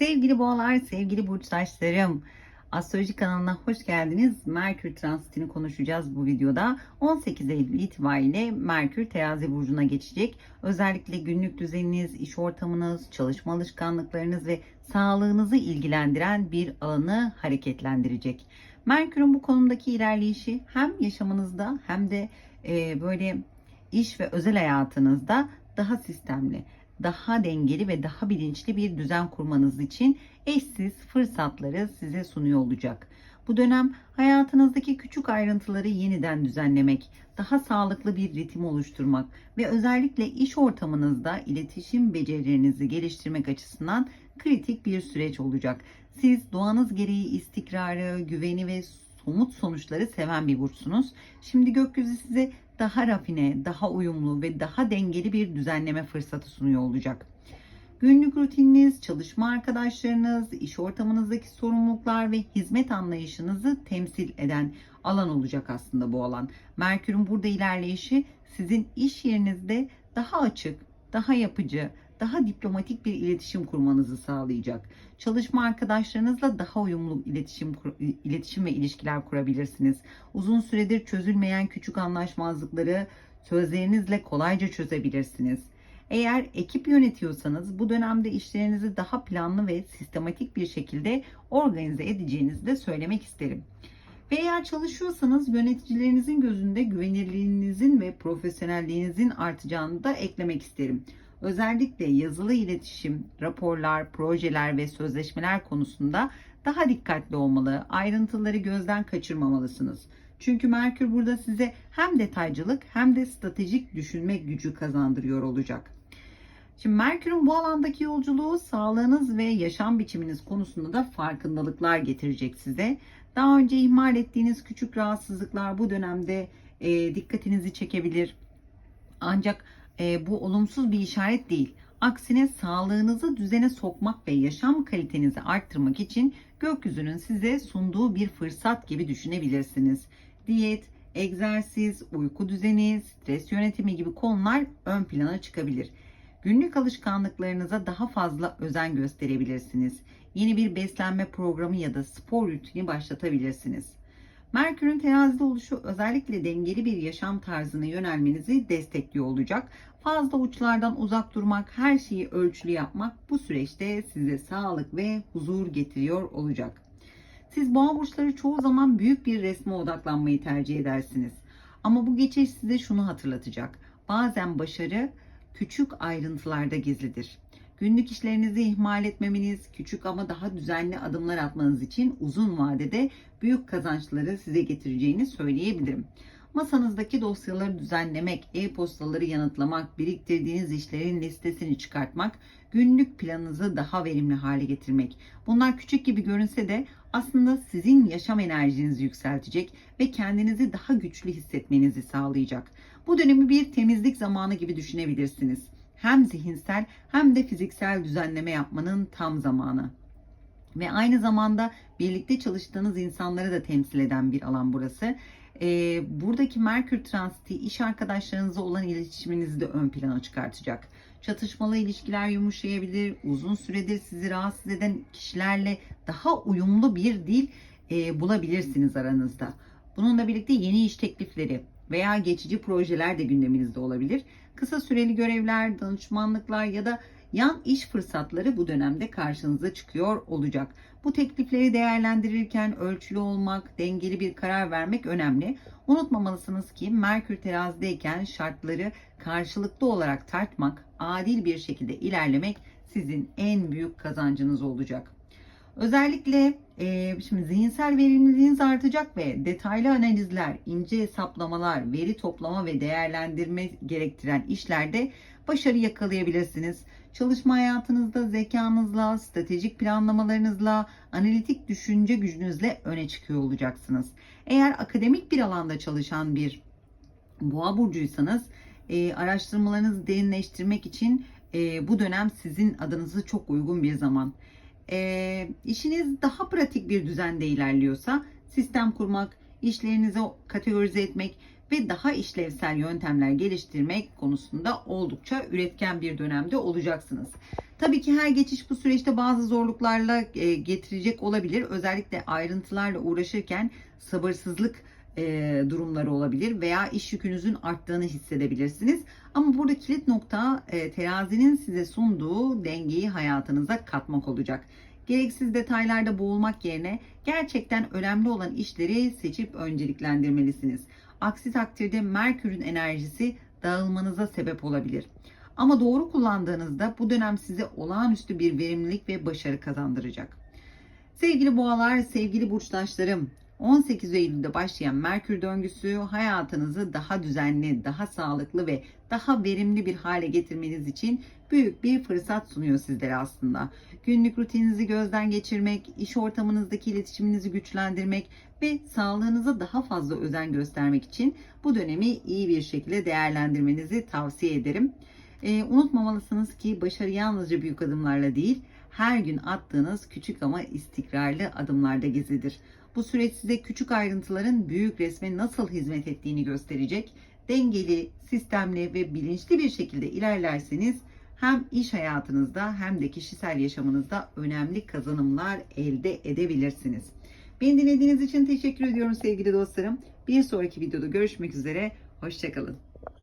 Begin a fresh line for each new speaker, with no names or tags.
Sevgili boğalar, sevgili burçtaşlarım. Astroloji kanalına hoş geldiniz. Merkür transitini konuşacağız bu videoda. 18 Eylül itibariyle Merkür terazi burcuna geçecek. Özellikle günlük düzeniniz, iş ortamınız, çalışma alışkanlıklarınız ve sağlığınızı ilgilendiren bir alanı hareketlendirecek. Merkür'ün bu konumdaki ilerleyişi hem yaşamınızda hem de e, böyle iş ve özel hayatınızda daha sistemli, daha dengeli ve daha bilinçli bir düzen kurmanız için eşsiz fırsatları size sunuyor olacak. Bu dönem hayatınızdaki küçük ayrıntıları yeniden düzenlemek, daha sağlıklı bir ritim oluşturmak ve özellikle iş ortamınızda iletişim becerilerinizi geliştirmek açısından kritik bir süreç olacak. Siz doğanız gereği istikrarı, güveni ve somut sonuçları seven bir burçsunuz. Şimdi gökyüzü size daha rafine, daha uyumlu ve daha dengeli bir düzenleme fırsatı sunuyor olacak. Günlük rutininiz, çalışma arkadaşlarınız, iş ortamınızdaki sorumluluklar ve hizmet anlayışınızı temsil eden alan olacak aslında bu alan. Merkür'ün burada ilerleyişi sizin iş yerinizde daha açık, daha yapıcı, daha diplomatik bir iletişim kurmanızı sağlayacak. Çalışma arkadaşlarınızla daha uyumlu iletişim iletişim ve ilişkiler kurabilirsiniz. Uzun süredir çözülmeyen küçük anlaşmazlıkları sözlerinizle kolayca çözebilirsiniz. Eğer ekip yönetiyorsanız bu dönemde işlerinizi daha planlı ve sistematik bir şekilde organize edeceğinizi de söylemek isterim. Ve eğer çalışıyorsanız yöneticilerinizin gözünde güvenilirliğinizin ve profesyonelliğinizin artacağını da eklemek isterim. Özellikle yazılı iletişim, raporlar, projeler ve sözleşmeler konusunda daha dikkatli olmalı, ayrıntıları gözden kaçırmamalısınız. Çünkü Merkür burada size hem detaycılık hem de stratejik düşünme gücü kazandırıyor olacak. Şimdi Merkür'ün bu alandaki yolculuğu sağlığınız ve yaşam biçiminiz konusunda da farkındalıklar getirecek size. Daha önce ihmal ettiğiniz küçük rahatsızlıklar bu dönemde e, dikkatinizi çekebilir. Ancak e, bu olumsuz bir işaret değil. Aksine sağlığınızı düzene sokmak ve yaşam kalitenizi arttırmak için gökyüzünün size sunduğu bir fırsat gibi düşünebilirsiniz. Diyet, egzersiz, uyku düzeni, stres yönetimi gibi konular ön plana çıkabilir. Günlük alışkanlıklarınıza daha fazla özen gösterebilirsiniz. Yeni bir beslenme programı ya da spor rutini başlatabilirsiniz. Merkür'ün terazide oluşu özellikle dengeli bir yaşam tarzına yönelmenizi destekliyor olacak. Fazla uçlardan uzak durmak, her şeyi ölçülü yapmak bu süreçte size sağlık ve huzur getiriyor olacak. Siz boğa burçları çoğu zaman büyük bir resme odaklanmayı tercih edersiniz. Ama bu geçiş size şunu hatırlatacak. Bazen başarı küçük ayrıntılarda gizlidir. Günlük işlerinizi ihmal etmemeniz, küçük ama daha düzenli adımlar atmanız için uzun vadede büyük kazançları size getireceğini söyleyebilirim. Masanızdaki dosyaları düzenlemek, e-postaları yanıtlamak, biriktirdiğiniz işlerin listesini çıkartmak, günlük planınızı daha verimli hale getirmek. Bunlar küçük gibi görünse de aslında sizin yaşam enerjinizi yükseltecek ve kendinizi daha güçlü hissetmenizi sağlayacak. Bu dönemi bir temizlik zamanı gibi düşünebilirsiniz. Hem zihinsel hem de fiziksel düzenleme yapmanın tam zamanı. Ve aynı zamanda birlikte çalıştığınız insanları da temsil eden bir alan burası. Ee, buradaki Merkür transiti iş arkadaşlarınızla olan iletişiminizi de ön plana çıkartacak. Çatışmalı ilişkiler yumuşayabilir. Uzun süredir sizi rahatsız eden kişilerle daha uyumlu bir dil e, bulabilirsiniz aranızda. Bununla birlikte yeni iş teklifleri veya geçici projeler de gündeminizde olabilir. Kısa süreli görevler, danışmanlıklar ya da yan iş fırsatları bu dönemde karşınıza çıkıyor olacak. Bu teklifleri değerlendirirken ölçülü olmak, dengeli bir karar vermek önemli. Unutmamalısınız ki Merkür terazideyken şartları karşılıklı olarak tartmak, adil bir şekilde ilerlemek sizin en büyük kazancınız olacak. Özellikle e, şimdi zihinsel verimliliğiniz artacak ve detaylı analizler, ince hesaplamalar, veri toplama ve değerlendirme gerektiren işlerde başarı yakalayabilirsiniz. Çalışma hayatınızda zekanızla, stratejik planlamalarınızla, analitik düşünce gücünüzle öne çıkıyor olacaksınız. Eğer akademik bir alanda çalışan bir boğa burcuysanız e, araştırmalarınızı derinleştirmek için e, bu dönem sizin adınızı çok uygun bir zaman. E, işiniz daha pratik bir düzende ilerliyorsa sistem kurmak, işlerinizi kategorize etmek ve daha işlevsel yöntemler geliştirmek konusunda oldukça üretken bir dönemde olacaksınız. Tabii ki her geçiş bu süreçte bazı zorluklarla getirecek olabilir. Özellikle ayrıntılarla uğraşırken sabırsızlık e, durumları olabilir veya iş yükünüzün arttığını hissedebilirsiniz. Ama burada kilit nokta e, terazinin size sunduğu dengeyi hayatınıza katmak olacak. Gereksiz detaylarda boğulmak yerine gerçekten önemli olan işleri seçip önceliklendirmelisiniz. Aksi takdirde Merkür'ün enerjisi dağılmanıza sebep olabilir. Ama doğru kullandığınızda bu dönem size olağanüstü bir verimlilik ve başarı kazandıracak. Sevgili boğalar, sevgili burçtaşlarım, 18 Eylül'de başlayan Merkür döngüsü hayatınızı daha düzenli, daha sağlıklı ve daha verimli bir hale getirmeniz için büyük bir fırsat sunuyor sizlere aslında. Günlük rutininizi gözden geçirmek, iş ortamınızdaki iletişiminizi güçlendirmek ve sağlığınıza daha fazla özen göstermek için bu dönemi iyi bir şekilde değerlendirmenizi tavsiye ederim. E, unutmamalısınız ki başarı yalnızca büyük adımlarla değil, her gün attığınız küçük ama istikrarlı adımlarda gizlidir. Bu süreç size küçük ayrıntıların büyük resme nasıl hizmet ettiğini gösterecek. Dengeli, sistemli ve bilinçli bir şekilde ilerlerseniz hem iş hayatınızda hem de kişisel yaşamınızda önemli kazanımlar elde edebilirsiniz. Beni dinlediğiniz için teşekkür ediyorum sevgili dostlarım. Bir sonraki videoda görüşmek üzere. Hoşçakalın.